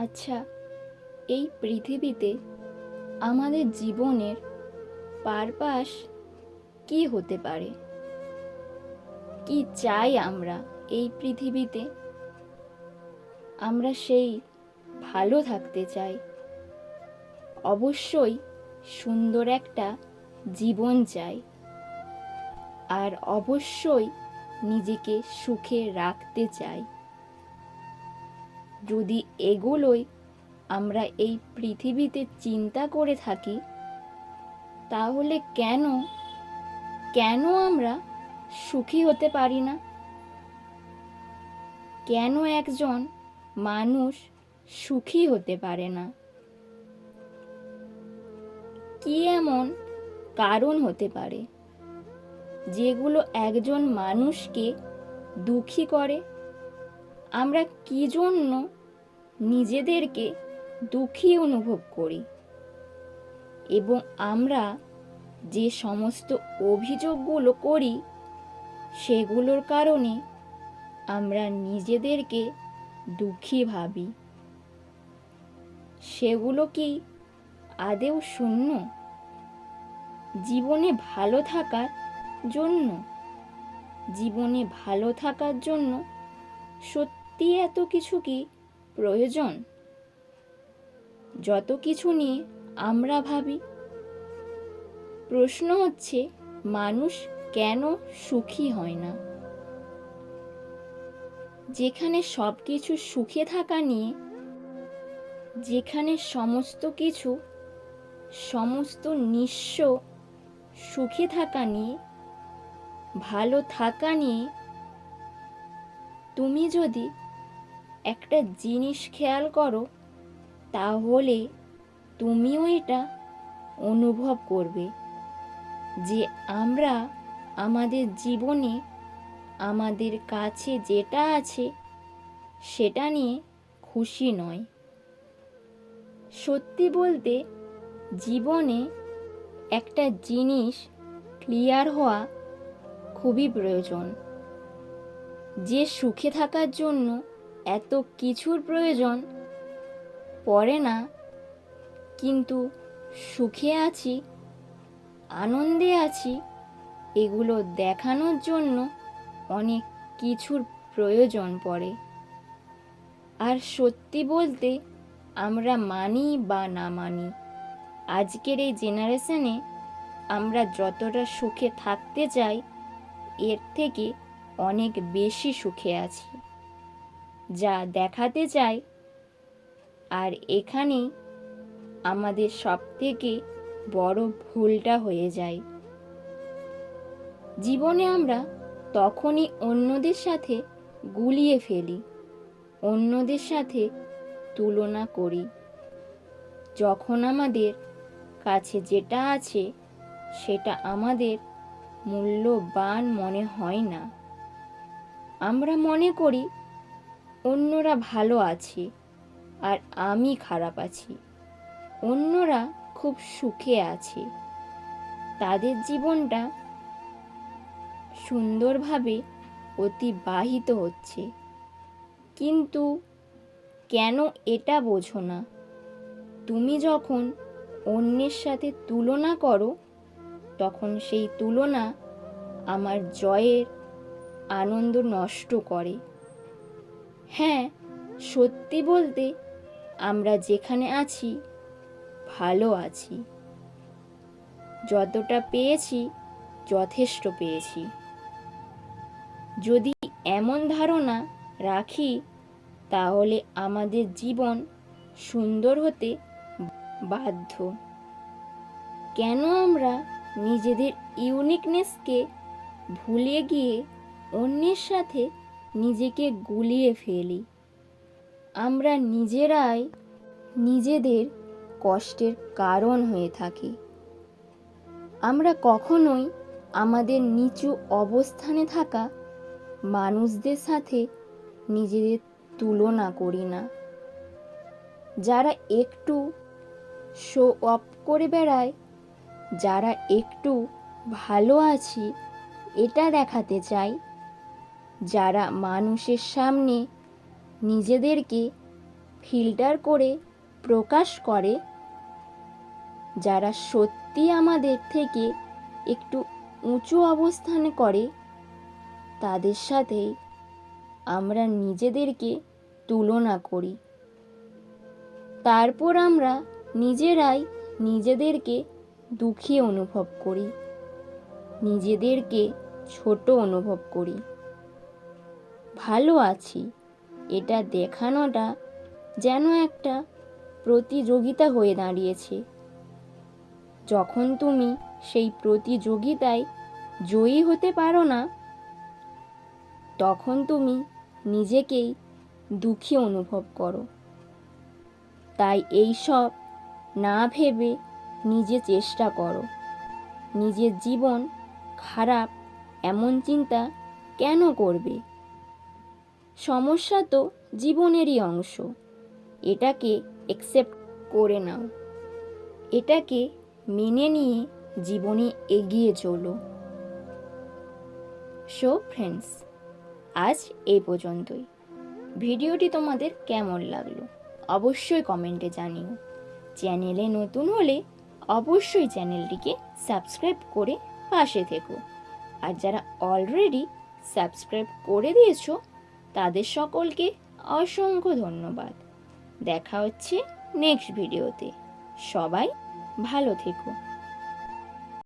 আচ্ছা এই পৃথিবীতে আমাদের জীবনের পারপাস কি হতে পারে? কি চাই আমরা এই পৃথিবীতে? আমরা সেই ভালো থাকতে চাই। অবশ্যই সুন্দর একটা জীবন চাই। আর অবশ্যই নিজেকে সুখে রাখতে চাই। যদি এগুলোই আমরা এই পৃথিবীতে চিন্তা করে থাকি, তাহলে কেন কেন আমরা সুখী হতে পারি না? কেন একজন মানুষ সুখী হতে পারে না? কি এমন কারণ হতে পারে যেগুলো একজন মানুষকে দুঃখী করে? আমরা কি জন্য নিজেদেরকে দুঃখী অনুভব করি এবং আমরা যে সমস্ত অভিযোগগুলো করি, সেগুলোর কারণে আমরা নিজেদেরকে দুঃখী ভাবি। সেগুলো কি আদেও শূন্য? জীবনে ভালো থাকার জন্য? জীবনে ভালো থাকার জন্য সত্যি এত কিছু কি প্রয়োজন? যত কিছু নিয়ে আমরা ভাবি। প্রশ্ন হচ্ছে, মানুষ কেন সুখী হয় না? যেখানে সব কিছু সুখে থাকা নিয়ে, যেখানে সমস্ত কিছু, সমস্ত নিঃস্ব সুখে থাকা নিয়ে, ভালো থাকা নিয়ে, তুমি যদি একটা জিনিস খেয়াল করো, তাহলে তুমিও এটা অনুভব করবে যে আমরা আমাদের জীবনে আমাদের কাছে যেটা আছে সেটা নিয়ে খুশি নয়। সত্যি বলতে জীবনে একটা জিনিস ক্লিয়ার হওয়া খুবই প্রয়োজন। যে সুখে থাকার জন্য এত কিছুর প্রয়োজন পড়ে না, কিন্তু সুখে আছি, আনন্দে আছি, এগুলো দেখানোর জন্য অনেক কিছুর প্রয়োজন পড়ে। আর সত্যি বলতে আমরা মানি বা না মানি, আজকের এই জেনারেশনে আমরা যতটা সুখে থাকতে চাই, এর থেকে অনেক বেশি সুখে আছি। যা দেখাতে চাই। আর এখানেই আমাদের সব থেকে বড় ভুলটা হয়ে যায়। জীবনে আমরা তখনই অন্যদের সাথে গুলিয়ে ফেলি, অন্যদের সাথে তুলনা করি। যখন আমাদের কাছে যেটা আছে, সেটা আমাদের মূল্যবান মনে হয় না। আমরা মনে করি অন্যরা ভালো আছে আর আমি খারাপ আছি। অন্যরা খুব সুখে আছে। তাদের জীবনটা সুন্দরভাবে অতিবাহিত হচ্ছে। কিন্তু কেন এটা বোঝো না? তুমি যখন অন্যের সাথে তুলনা করো, তখন সেই তুলনা আমার জয়ের আনন্দ নষ্ট করে। হ্যাঁ সত্যি বলতে আমরা যেখানে আছি, ভালো আছি। যতটা পেয়েছি, যথেষ্ট পেয়েছি। যদি এমন ধারণা রাখি, তাহলে আমাদের জীবন সুন্দর হতে বাধ্য। কেন আমরা নিজেদের ইউনিকনেসকে ভুলে গিয়ে অন্যের সাথে নিজেকে গুলিয়ে ফেলি। আমরা নিজেরাই নিজেদের কষ্টের কারণ হয়ে থাকি। আমরা কখনোই আমাদের নিচু অবস্থানে থাকা মানুষদের সাথে নিজেদের তুলনা করি না। যারা একটু শো অফ করে বেড়ায়, যারা একটু ভালো আছি, এটা দেখাতে চাই যারা মানুষের সামনে নিজেদেরকে ফিল্টার করে প্রকাশ করে, যারা সত্যি আমাদের থেকে একটু উঁচু অবস্থান করে, তাদের সাথে আমরা নিজেদেরকে তুলনা করি। তারপর আমরা নিজেরাই নিজেদেরকে দুঃখী অনুভব করি, নিজেদেরকে ছোট অনুভব করি। ভালো আছি। এটা দেখানোটা যেন একটা প্রতিযোগিতা হয়ে দাঁড়িয়েছে। যখন তুমি সেই প্রতিযোগিতায় জয়ী হতে পারো না, তখন তুমি নিজেকেই দুঃখী অনুভব করো। তাই এই সব না ভেবে নিজে চেষ্টা করো। নিজের জীবন খারাপ এমন চিন্তা কেন করবে? সমস্যা তো জীবনেরই অংশ। এটাকে একসেপ্ট করে নাও। এটাকে মেনে নিয়ে জীবনে এগিয়ে চলো। সো ফ্রেন্ডস আজ এই পর্যন্তই। ভিডিওটি তোমাদের কেমন লাগল? অবশ্যই কমেন্টে জানিও। চ্যানেলে নতুন হলে অবশ্যই চ্যানেলটিকে সাবস্ক্রাইব করে পাশে থেকো। আর যারা অলরেডি সাবস্ক্রাইব করে দিয়েছ তাদের সকলকে অসংখ্য ধন্যবাদ। দেখা হচ্ছে নেক্সট ভিডিওতে সবাই ভালো থেকো।